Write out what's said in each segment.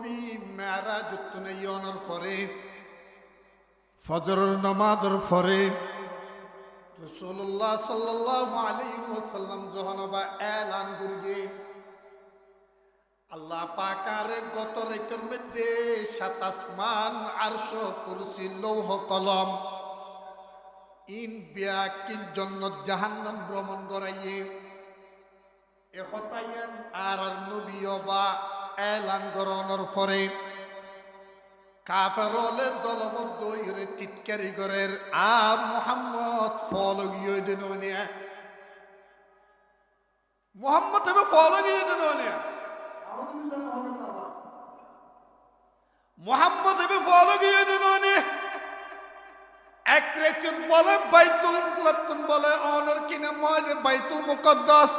নবী মেরাজ উত্তনাইয়নের পরে, ফজরের নামাজের পরে রসুল্লাহ সাল্লাল্লাহু আলাইহি ওয়াসাল্লাম যখন বা এলান করিয়ে, আল্লাহ পাকারে গত রেকের মধ্যে সাত আসমান, আরশ, কুরসি, লৌহ, কলম, ইন বিয়া কিন, জন্নত, জাহান্নাম ভ্রমণ করাইয়ে এহতাইয়ান আর আর নবী বা এলান গরনের পরে কাফেরলে দলবদ্ধ ইরে টিটকারি গরের আ মোহাম্মদ ফলগিয়ে দিন মোহাম্মদ হবে ফলগিয়ে দিন মোহাম্মদ হবে ফলগিয়ে দিন এক রেতুন বলে বাইতুল বলে অনর কিনা ময়দে বাইতুল মুকদ্দাস।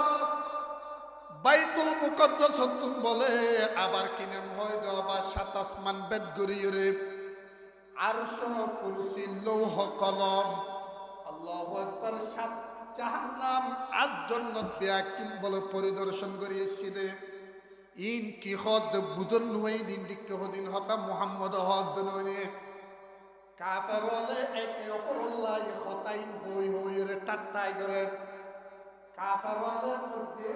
বাইতুল মুকদ্দাস বলে, আবার কিনা ময়দে আবার সাত আসমান বেদ গরিয়ে আরশ, কুরসি, লৌহ, কলম, আল্লাহু আকবার, সাত জাহান্নাম আর জান্নাত বিয়াকিম বলে পরিদর্শন করিয়েছিলে ইন কি হদ বুজন নুই দিন দিকে হদিন, হতা মুহাম্মদ হদ নয় কাফের হলে একে অপরল্লাহ হতাইন হই হই রে, টাট্টাই করে। কাফের হলের মধ্যে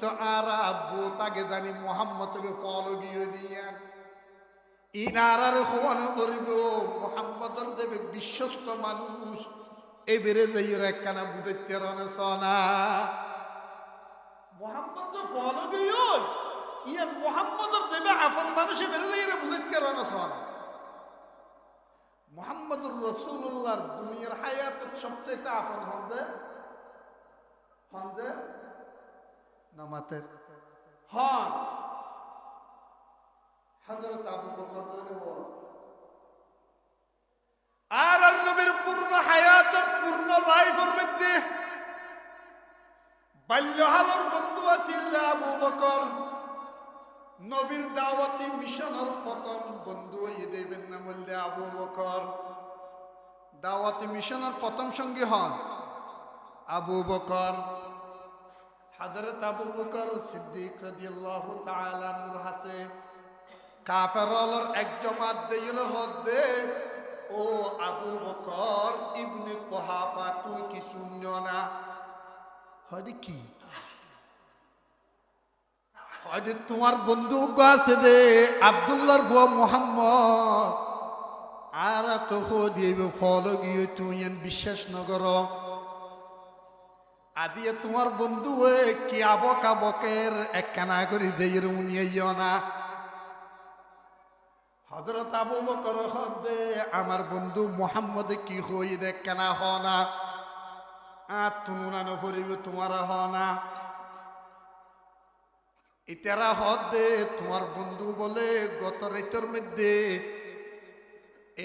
তো আরাবু তাকে জানি মোহাম্মদ কে ফলো গিয়ে দিয়ে। ইনারার হওয়ানো করিব, মোহাম্মদর দেবে বিশ্বস্ত মানুষ। এবারে যাইয়ের একখানা বুঝতে রনে সনা। মোহাম্মদ তো ফলো গিয়ে ইয়ে মোহাম্মদর দেবে আপন মানুষ, এবারে যাইয়ের বুঝতে রনে সনা। মোহাম্মদুর রসুল্লাহর দুনিয়ার হায়াতের সবচেয়ে আপন হন্দে হন্দে নামাতের হন হজরত আবু বকর হ আর আর নবীর পূর্ণ হায়াতের পূর্ণ লাইফের মধ্যে বাল্যহালের বন্ধু আছিল আবু বকর। নবীর দাওয়াতি মিশনের প্রথম বন্ধু হয়ে দেবেন না বললে আবু বকর। দাওয়াতি মিশনের প্রথম সঙ্গী হন আবু বকর। হযরত আবু বকর সিদ্দিক রাদিয়াল্লাহু তাআলা আনহুর হাতে কাফেরলর এক জমাত দেইর হদ্দে, ও আবু বকর, ইবনে কুহাফা, তুই কি শূন্য না? হয় কি? হয়তো তোমার বন্ধু আছে দে আবদুল্লার বুয়া মোহাম্মদ। আর তো দিবে ফল গিয়ে তুই বিশ্বাস নগর আদিয়ে তোমার বন্ধু এ কি আবক আবকের একখানা করি দেই উনিয়ে না। হজরত আবু বকর হদে আমার বন্ধু মোহাম্মদ কি হই দেখ কেনা হ না। আর তুমি না নফরিব তোমার হ না। ইতারা হদ তোমার বন্ধু বলে গত রেতর মধ্যে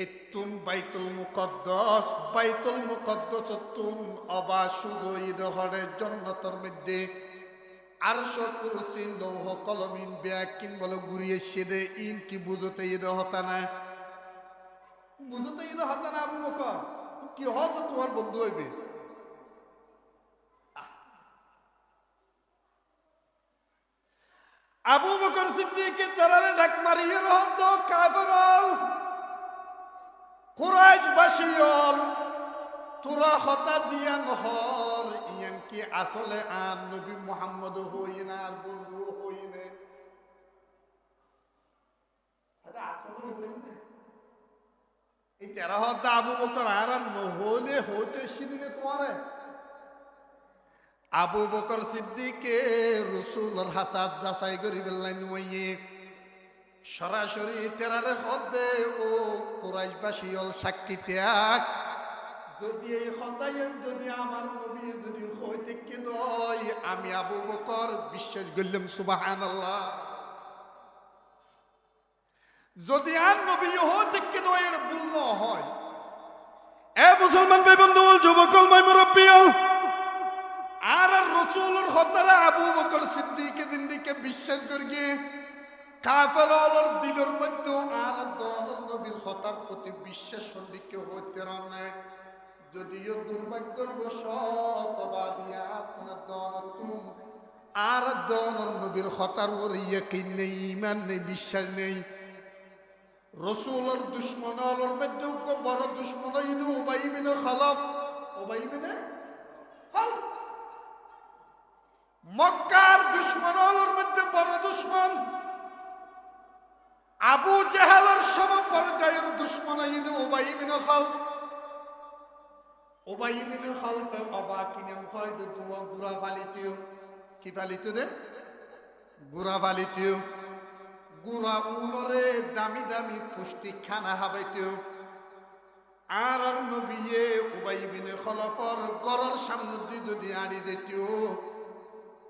এতুন বাইতুল মুকদ্দস বাইতুল মুকদ্দস তুন অবা শুধু ঈদ হরে জন্নতর মধ্যে। আরশ কুরসি লৌহ কলমিন ব্যাকিন বলে ঘুরিয়ে সেদে ইন কি বুঝতে ঈদ হতা না বুঝতে ঈদ হতা না আবু বকর, কি হত তোমার বন্ধু হইবে? আবু বকর সিদ্দিকের তারারে ডাক মারিয়ে রহত কাফেরল কুরাইশ বাসিয়ল তোরা হতা কি আসলে আর নবী মোহাম্মদ হই না, আর বন্ধু হই এই তেরা আবু বকর আর নহলে হইতে সেদিনে তোমারে। আবু বকর সিদ্দিকে রসুলর হাসাদ যাচাই করি বেল্লাই নুয়ে সরাসরি তেরারে হদে ও কোরাইশবাসী অল সাক্ষী ত্যাগ। যদি এই সদায়ের যদি আমার নবী যদি হইতে কি নয়, আমি আবু বকর বিশ্বাস করলাম সুবাহান যদি আর নবী হইতে কি নয়, এর ভুল হয়। এ মুসলমান ভাই বন্ধু যুবকল মাই মুরব্বিয়াল আর রসুলের হতারা আবু বকর সিদ্দিকে দিনদিকে বিশ্বাস করিয়ে দিলের মধ্যে আর দলের নবীর হতার প্রতি বিশ্বাস সন্দিকে হইতে যদিও দুর্ভাগ্যর বশত বাদিয়া আপনার দল তুম আর নবীর হতার নেই ইমান নেই, বিশ্বাস নেই। রসুলের দুশ্মন আলোর মধ্যে বড় দুশ্মন ইনু উবাইবিনে খালাফ। উবাইবিনে মক্কার দুশ্মন আলোর মধ্যে বড় দুশ্মন আবু জাহালের সম পর্যায়ের দুশ্মন ইনু উবাইবিনে খালাফ। উবাইবিনে খালফে অবা কিনে হয় দুয়া গুড়া ফালিটিও। কি ফালিত দে? গুড়া ফালিটিও। গুড়া উনরে দামি দামি পুষ্টি খানা হাবাইতেও আর আর নবিয়ে উবাইবিনে খলফর গরর সামনে যদি আড়ি দিতেও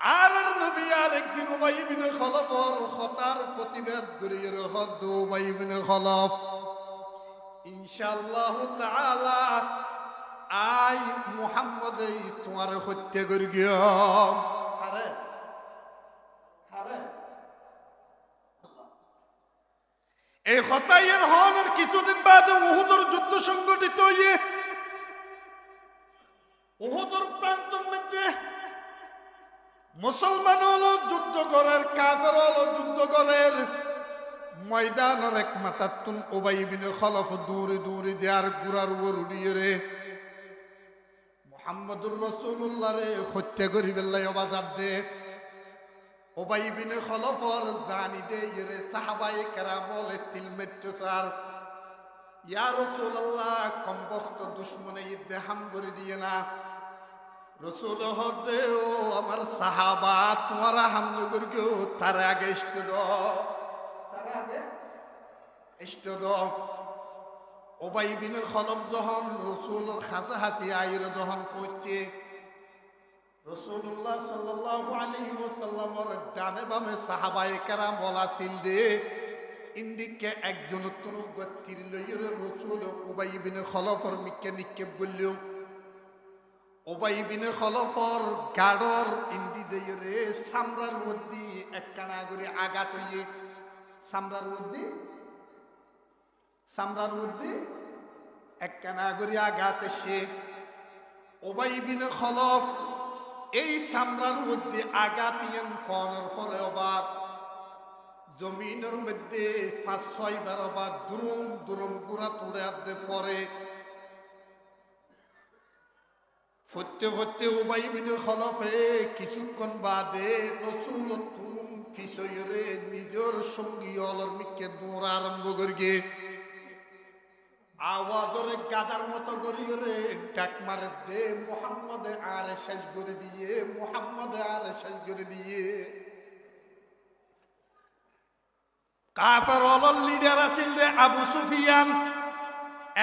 আর আর নবী আর একদিন উবাইবিন খলফর হতার প্রতিবাদ করিয়ে রহত দো খলফ। ইনশাআল্লাহ তাআলা আই মুহাম্মদ এই তোমার হত্যা করি গিয়াম আরে আরে। এই হতাইয়ের হনের কিছুদিন বাদে উহুদর যুদ্ধ সংগঠিত হয়ে উহুদর প্রান্তর মধ্যে মুসলমান হলো যুদ্ধ করার, কাফের হলো যুদ্ধ করার। ময়দানের এক মাতাতুন ওবাই বিনে খলফ দূরে দূরে দেয়ার গুড়ার উপর উড়িয়ে রে। মোহাম্মদুর রসুল্লাহ রে, হত্যা করি বেল্লাই অবাজার দে। ওবাই বিনে খলফর জানি দে ইরে সাহাবাই কেরামল তিল মেট্টো সার। ইয়া রসুল্লাহ কমবক্ত দুশ্মনে ইদ্দে হাম করে দিয়ে না। রসুল হদে ও আমার সাহাবা, তোমারা হামলে করিও তার আগে দাও তার আগে দাও ওবাই বিন খলক যখন রসুলের খাঁচা হাসি আইর যখন পড়ছে রসুল্লাহ সাল্লাল্লাহু ডানে বামে সাহাবায়ে কেরাম বলা ছিল দে ইন্দিকে একজন তনুগ তিরলইর রসুল উবাই বিন খলফর মিকে নিক্ষেপ করলেও উবাই বিন খলফর গাড়র ইন্দি দেয়রে সামরার মধ্যে একখানা করে আঘাত হইয়ে। সামরার মধ্যে? সামরার মধ্যে একখানা করে আঘাত এসে। ওবাই বিন খলফ এই সামরার মধ্যে আঘাত ইয়েন ফনের পরে অবাক। জমিনের মধ্যে পাঁচ ছয় বার অবাক, দুরুম দুরুম গুড়া তুড়ে আদে পরে ফতে ফতে উবাই বিন খলফে কিছুক্ষণ বাদে রসুল তুম ফিসইরে নিজের সঙ্গী অলর মিকে দৌড় আরম্ভ করিয়ে আওয়াজরে গাদার মতো করিয়ে ডাক মারে দে, মোহাম্মদে আরে শেষ করে দিয়ে, মোহাম্মদে আরে শেষ করে দিয়ে। কাপের অলর লিডার আছিল দে আবু সুফিয়ান।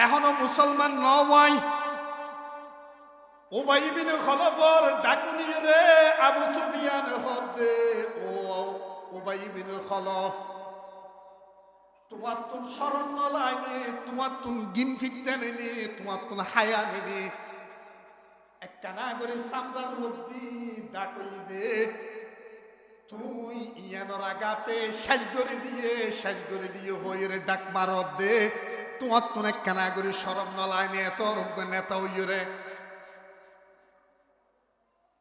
এখনও মুসলমান নয় উবাই বিন খলফর ডাকুনি রে আবু সুফিয়ান হদে। ও উবাই বিন খলফ তোমার তুন স্মরণ নলাইনে তোমার তুন গিন ফিকতে নেনে তোমার তুন হায়া নেনে। একটা না করে সামরার মধ্যে ডাকই দে। তুই ইয়ানোর আগাতে সাজ করে দিয়ে সাজ করে দিয়ে হই রে ডাক মারত দে। তোমার তুন একটা না করে সরম নলাইনে এত নেতা হই রে।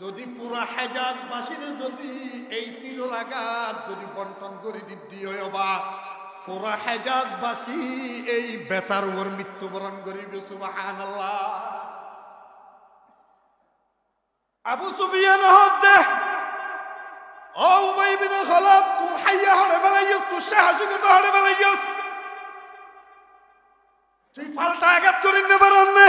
যদি পুরা হেজাজ বাসির যদি এই তীরের আঘাত, যদি বন্টন করে দিয়ে বা পুরা হেজাজ বাসী এই বেতার ওর মৃত্যুবরণ করিবে সুবাহান আবু সুফিয়ান হদ্দে ও উবাই বিন খলফ তুই হাইয়া হড়ে বেলাইয়াস তুই সাহসিকতা হড়ে বেলাইয়াস তুই পাল্টা আঘাত করি না পারেন না।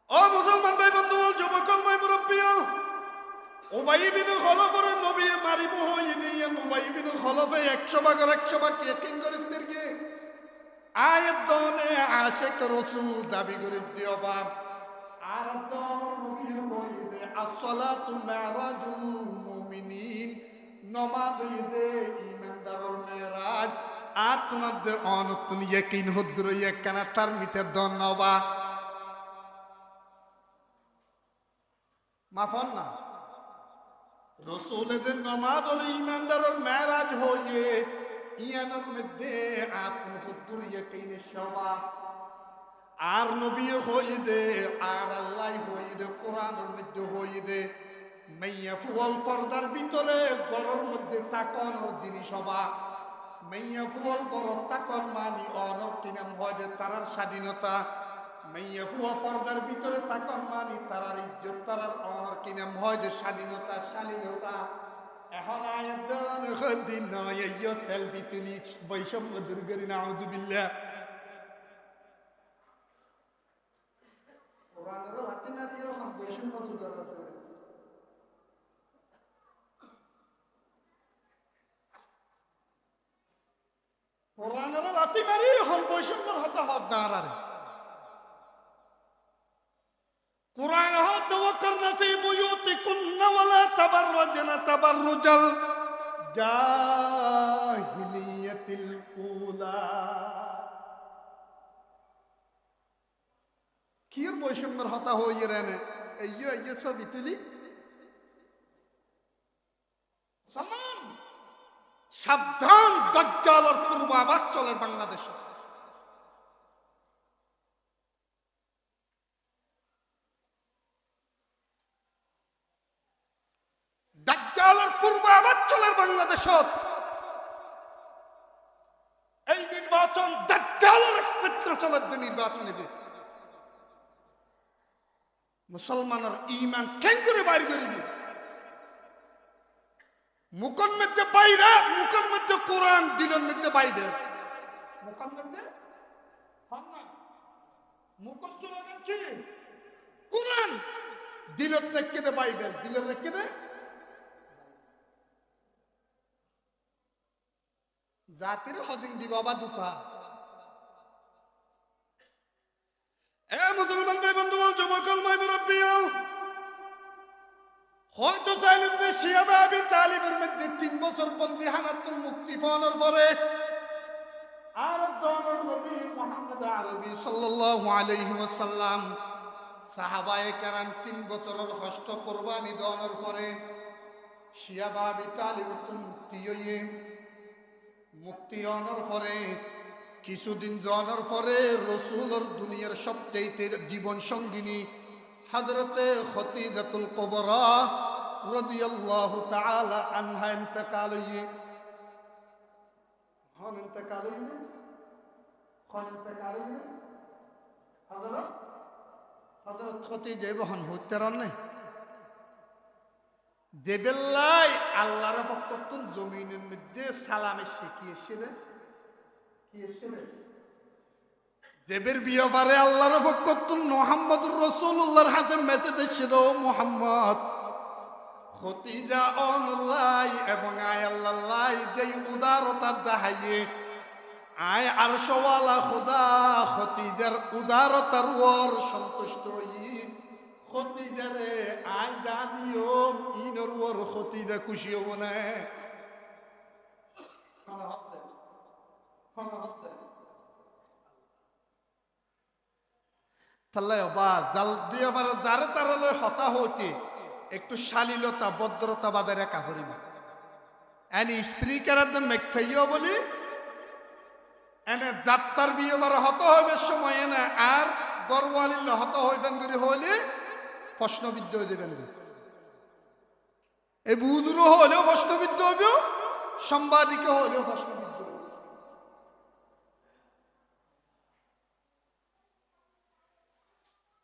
ও মুসলমান ভাই বন্ধু যুবক মাই মুরব্বী ওবাই বিন খলফের নবী মারিব হই দিয়ে ওবাই বিন খলফে 100 ভাগের 100 ভাগ ইয়াকিন করিদেরকে আয়াত দনে আশিক রাসূল দাবি করে দিও বাপ। আর দন নবী হই দে আসসালাতু মিরাজুল মুমিনিন। নমাজ দে ইমানদারর মেরাজ। আতনাদ দে অনতুন ইয়াকিন হদ্র, ইয়াকানা তার মিটার দন নবা। মাফন না। রসুলেদের নমাজ ওর ইমানদারের মেরাজ হয়ে ইয়ানোর মধ্যে আত্মহুদ্দুর ইয়াকিনে সবা আর নবী হই দে আর আল্লাহ হই দে কোরআনের মধ্যে হই দে মাইয়া ফুয়াল পর্দার ভিতরে গরর মধ্যে তাকনের জিনিস হবা মাইয়া ফুয়াল গরর তাকন মানি অনর কিনাম হয় যে তারার স্বাধীনতা। ফুয়া পর্দার ভিতরে তাকন মানি তারার ইজ্জত তারার অনর যে স্বাধীনতা শালীনতা? এখন দিন নয় সেলফি তুলি বৈষম্য দূর করি না কোরআনেরও হাতে মারি এরকম বৈষম্য দূর করার জন্য। কোরআনের লাথি মারি এখন বৈষম্যের হতে হত দাঁড়ারে। ফি বুয়ুতিকুন্না ওয়ালা তাবাররাজনা তাবাররুজাল জাহিলিয়াতিল উলা কির বৈষম্যের হতা হয়ে রেনে এই এই সব ইতিলি সালাম সাবধান দজ্জালর পূর্বাবাদ চলে বাংলাদেশে দাজ্জালের পূর্বাবাদ চলে বাংলাদেশত এই নির্বাচন দাজ্জালের ক্ষেত্র চলার যে নির্বাচন এবে মুসলমানের ইমান কেন করে বাইর করিবি মুখের মধ্যে বাইরে মুখের মধ্যে কোরআন, দিলের মধ্যে বাইরে। মধ্যে? জাতির হদিন দিব বা দুপা এ মুসলমান ভাই বন্ধু, বল যুবকল মাই মুরব্বিয়াল হয়তো চাইলেন যে শিয়াবা আবি তালিবের মধ্যে তিন বছর বন্দি হানাতুল মুক্তি পাওয়ার পরে আর দনের নবী মুহাম্মদ আরবি সাল্লাল্লাহু আলাইহি ওয়াসাল্লাম সাহাবায়ে কেরাম তিন বছরের কষ্ট কোরবানি দনের পরে শিয়াবা আবি তালিবতুল মুক্তি হইয়ে মুক্তি অনর পরে কিছুদিন জনের পরে রসুলর দুনিয়ার সবচেয়ে জীবন সঙ্গিনী হজরতে খতিদাতুল কবরা রাদিয়াল্লাহু তাআলা আনহা ইন্তেকাল হইয়ে হন ইন্তেকাল হইয়ে হন ইন্তেকাল হইয়ে হজরত হজরত খতি যাইব হন হইতে রান্নে দেবেল্লাই আল্লাহর পক্ষতুন জমিনের মধ্যে সালামে শিখিয়েছে রে কি এসছে রে দেবের বিয়ে পারে আল্লাহর পক্ষতুন মোহাম্মদুর রসুল্লাহর হাতে মেসেজ এসেছিল মোহাম্মদ। খতিজা অনলাই এবং আয় আল্লাহ যেই উদারতার দাহাইয়ে আয় আর সওয়ালা খুদা, খতিজার উদারতার ওর সন্তুষ্ট হই খতিজারে আয় দিও ইনর ওর খতিজা খুশি হব না। তাহলে বা জাল দিয়ে পারে যারে হতা হতে একটু শালীলতা, ভদ্রতা বাদে রেখা করিবা। এনি স্পিকার মেঘ ফাইও বলি, এনে যাত্রার বিয়ে বার হত হইবে সময়, এনে আর গরওয়ালিল্লা হত হইবেন করে হইলে প্রশ্নবিদ্ধ হয়ে দেবেন এই বুজুরও হলেও প্রশ্নবিদ্ধ হইব সাংবাদিক হলেও প্রশ্নবিদ্ধ হইব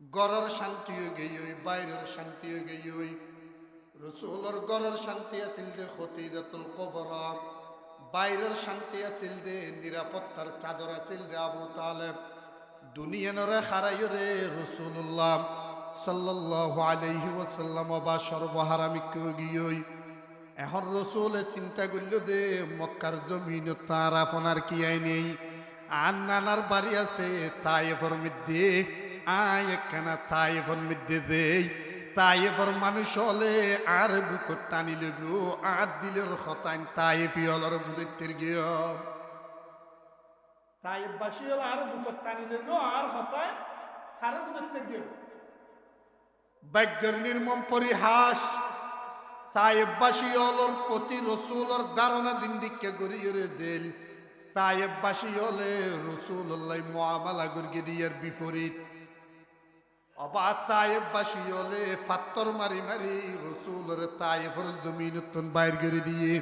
গড়ের শান্তি হয়ে গেই বাইরের শান্তি হয়ে গেই রসুলের গড়ের শান্তি আছিল দে খতিদাতুল কবর। বাইরের শান্তি আছিল দে নিরাপত্তার চাদর আছিল দে আবু তালেব। দুনিয়ানরে খারাই রে রসুল্লাহ সাল্লাল্লাহু আলাইহি ওয়াসাল্লাম বা সর্বহারামি গিয়ই এখন রসুলে চিন্তা করল দে মক্কার জমিন তার আপনার কি আই নেই? নানার বাড়ি আছে তাই তাইফর মধ্যে আয় একখানা তাইফর মধ্যে দেই? তাইফর মানুষ হলে আর বুকট টানি লব আর দিলের খতাইন তাইফি হলর বুঝিতের গিয়ে। তাইফবাসী হল আর বুকট টানি লব আর হতায় আর বুঝিতের গিয়ে। ভাগ্যের নির্মম পরিহাস তাইবাসী অলর প্রতি রসুলর ধারণা দিন দিকে গড়িয়ে দেল। তাইবাসী হলে রসুল্লাহ মহামালা গড়িয়ে দিয়ার বিপরীত। অবা তাইবাসী হলে ফাত্তর মারি মারি রসুলের তাইফর জমিন উত্তন বাইর করে দিয়ে।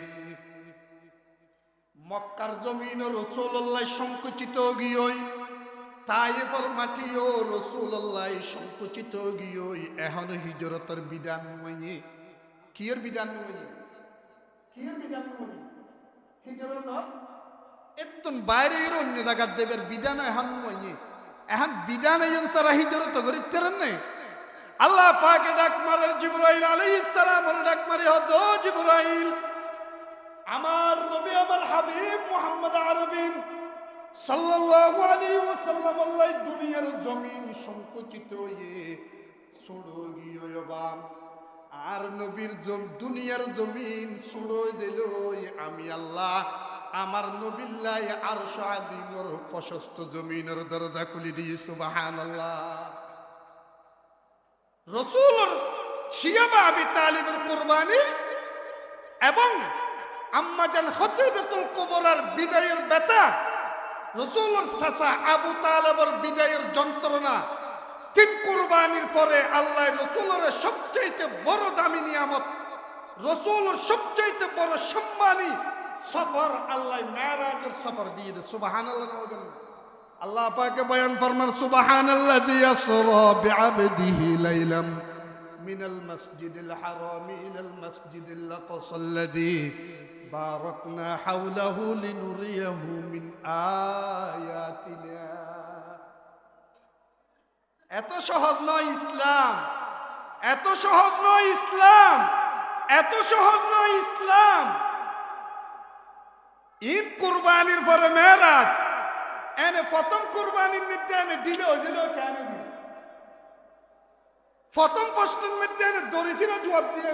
মক্কার জমিন রসুল্লাহ সংকুচিত গিয়ই তাইফর মাটিও রসুল্লাহ সংকুচিত গিয়ই। এখন হিজরতর বিধান মানে। কিয়ের বিধান নই কিয়ের বিধান নই হিজরত না এতন বাইরে অন্য জায়গার দেবের বিধান এখন নই এখন বিধান এই সারা হিজরত করি তেরেন নাই। আল্লাহ পাকে ডাক মারার জিবরাইল আলাইহিস সালামের ডাক মারি হদ জিবরাইল, আমার নবী, আমার হাবিব মুহাম্মদ আরবি সাল্লাল্লাহু আলাইহি ওয়াসাল্লাম, আল্লাহ দুনিয়ার জমিন সংকুচিত হয়ে ছোড়ো গিয়ে বাম আর নবীর জম, দুনিয়ার জমিন ছুড়োই দিল আমি আল্লাহ। আমার নবিল্লাই আর সাদিমর প্রশস্ত জমিনের দরজা খুলি দিয়ে সুবাহান রসুল শিয়াবা আবি তালিবের কোরবানি এবং আম্মাজান হতেদাতুল কবরার বিদায়ের বেতা, রসুলের সাসা আবু তালেবর বিদায়ের যন্ত্রণা তিন কুরবানির পরে আল্লাহ রসুলের সবচাইতে বড় দামি নিয়ামত, রসুলের সবচাইতে বড় সম্মানী সফর আল্লাহ মেরাজের সফর দিয়ে দে সুবাহান আল্লাহ পাকে বয়ান ফরমান সুবাহান আল্লাহ দিয়া সরা বিআবদিহি লাইলাম من المسجد الحرام إلى المسجد الأقصى الذي باركنا حوله لنريه من آياتنا এত সহজ নয় ইসলাম এত সহজ নয় ইসলাম এত সহজ নয় ইসলাম ঈদ কুরবানির পরে মেয়েরাজ, এনে প্রথম কুরবানির মধ্যে এনে দিলে দিল কেন প্রথম প্রশ্নের মধ্যে এনে ধরেছিল জবাব দিয়ে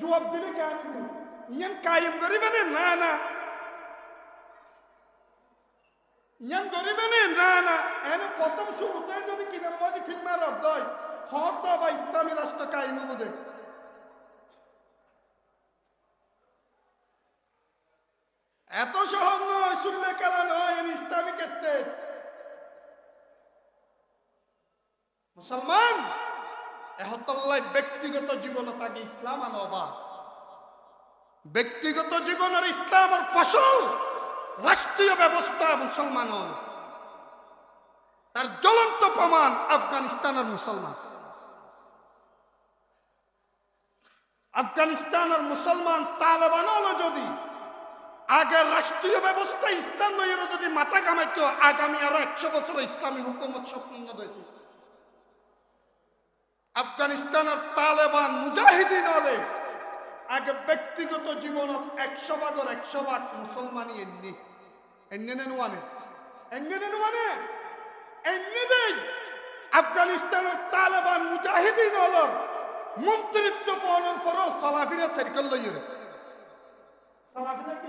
জবাব দিলে কেন ইয়ান কায়েম করিবে না না। ইয়ান ধরিবে না না। এনে প্রথম শুরুতে যদি কিনা মজি ফিল্মের অর্ধ হয় হত বা ইসলামী রাষ্ট্র কায়েম হবে। এত সহজ নয় শুনলে খেলা নয় ইসলামিক মুসলমান এহতল্লাই ব্যক্তিগত জীবন তাকে ইসলাম আনবা ব্যক্তিগত জীবনের ইসলামের ফসল, রাষ্ট্রীয় ব্যবস্থা মুসলমান তার জ্বলন্ত প্রমাণ আফগানিস্তানের মুসলমান। আফগানিস্তানের মুসলমান তালেবান যদি আগের রাষ্ট্রীয় ব্যবস্থা ইসলাম নইয়েরও যদি মাথা কামাইত আগামী আরও একশো বছর ইসলামী হুকুমত স্বপ্ন দিত আফগানিস্তানের তালেবান মুজাহিদিন হলে আগে ব্যক্তিগত জীবনত একশো ভাগর একশো ভাগ মুসলমানই এমনি। এমনি নেন ওয়ানে এঙ্গেনে মানে এঙ্গে দেই। আফগানিস্তানের তালেবান মুজাহিদিন হলর মন্ত্রিত্ব পাওয়ার পরও সালাফিরা সাইকেল লইয়ে রে সালাফিরা কি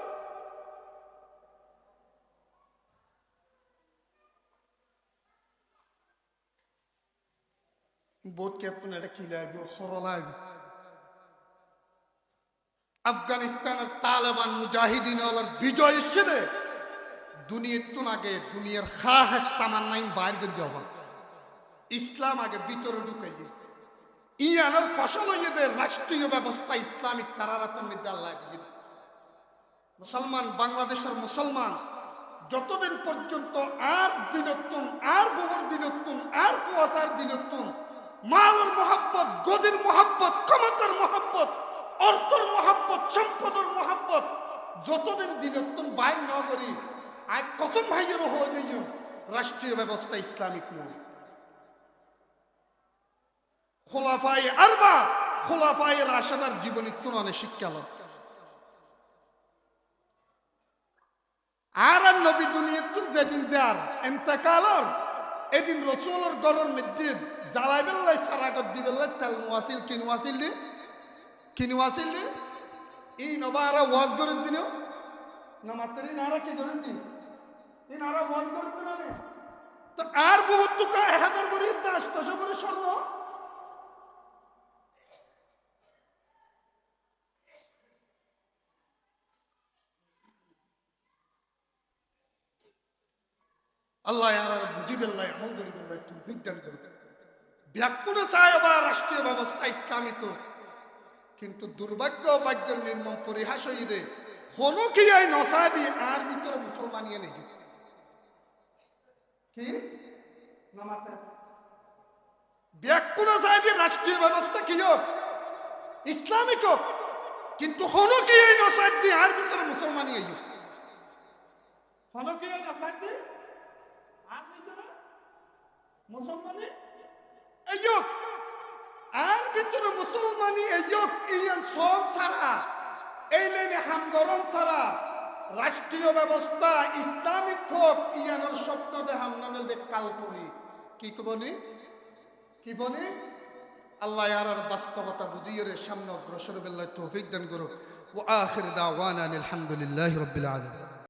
বোধ কেতন এটা কি লাগবে? হর লাগবে। আফগানিস্তানের তালেবান মুজাহিদিন বিজয় এসে দুনিয়ার তুন আগে দুনিয়ার খা হাস তামান নাই বাইর করে দেওয়া ইসলাম আগে ভিতরে ঢুকাই ইয়ানোর ফসল দে, রাষ্ট্রীয় ব্যবস্থা ইসলামিক তারারাতের মধ্যে আল্লাহ মুসলমান, বাংলাদেশের মুসলমান, যতদিন পর্যন্ত আর দিলতুন আর গোবর দিলতুন আর ফুয়াশার দিলতুন মালের মহাব্বত, গদির মহাব্বত, ক্ষমতার মহাব্বত, অর্থর মহাব্বত, সম্পদের মহাব্বত। যতদিন দিলতুন বাইর ন করি আর কসম ভাইয়েরও হয়ে দিই রাষ্ট্রীয় ব্যবস্থা ইসলামিক নয়। খোলাফাই আরবা খোলাফাই রাশাদার জীবনী তুলনে শিক্ষা লাভ। আর নবী দুনিয়া তুল যেদিন যার এন্তেকালর এদিন রসুলের গরর মধ্যে জ্বালাই বেল্লাই সারাগত দি বেল্লাই তেল নোয়াছিল কিনু আছিল দি কিনু আছিল দি ই নবা আর ওয়াজ করেন দিনও না, মাত্র নারা কি করেন দিন এই নারা ওয়াজ করেন না তো আর বহুত তো এক হাজার করে দশ করে স্বর্ণ। আল্লাহ আর বুঝি বেল্লাই এমন করি বেল্লাই তুমি বিজ্ঞান চায় রাষ্ট্রীয় ব্যবস্থা ইসলামিক কিন্তু দুর্ভাগ্য ভাগ্যের নির্মম পরিহাস হইরে হলো কি এই নসা দি আর ভিতরে মুসলমানিয়ে নেই। কি? নামাতে। চায় যে রাষ্ট্রীয় ব্যবস্থা কি হোক? ইসলামিক হোক কিন্তু হলো কি এই নসাদ আর ভিতরে মুসলমানিয়ে হোক হলো কি এই নসাদ মুসলমানি? এয়ক আর ভিতরে মুসলমানি এয়ক ইয়ান সন সারা এই লাইনে রাষ্ট্রীয় ব্যবস্থা, ইসলামিক হোক ইয়ানোর স্বপ্ন দে হামনানের কি কবনি? কি বনি? আল্লাহ আর বাস্তবতা বুঝিয়ে সামনে অগ্রসর বেল্লায় তৌফিক দান করুক। ও আখির দাওয়ানা আলহামদুলিল্লাহ রবিল আলম